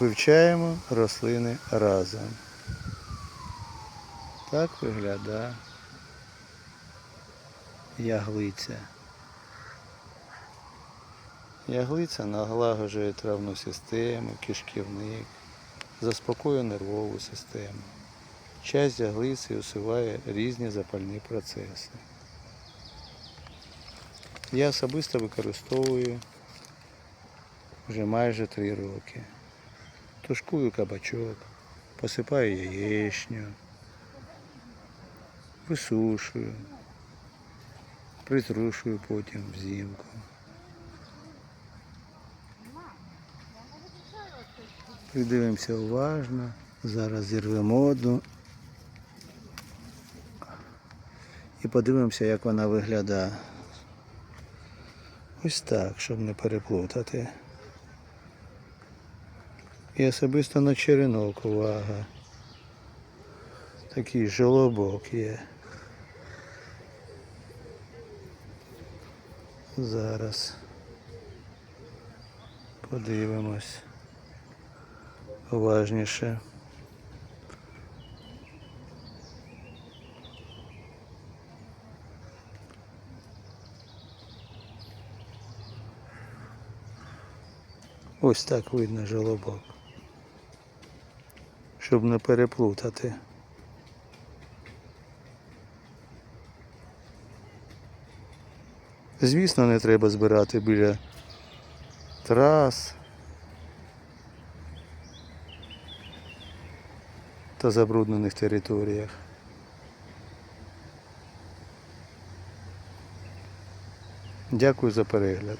Вивчаємо рослини разом. Так виглядає яглиця. Яглиця налагоджує травну систему, кишківник, заспокоює нервову систему. Часть яглиці усуває різні запальні процеси. Я особисто використовую вже майже три роки. Тушкую кабачок, посипаю яєчню, висушую, притрушую потім взимку. Придивимося уважно. Зараз зірвемо одну. І подивимося, як вона виглядає. Ось так, щоб не переплутати. І особисто на черенок увага. Такий жолобок є. Зараз подивимось уважніше. Ось так видно жолобок. Щоб не переплутати. Звісно, не треба збирати біля трас та забруднених територіях. Дякую за перегляд.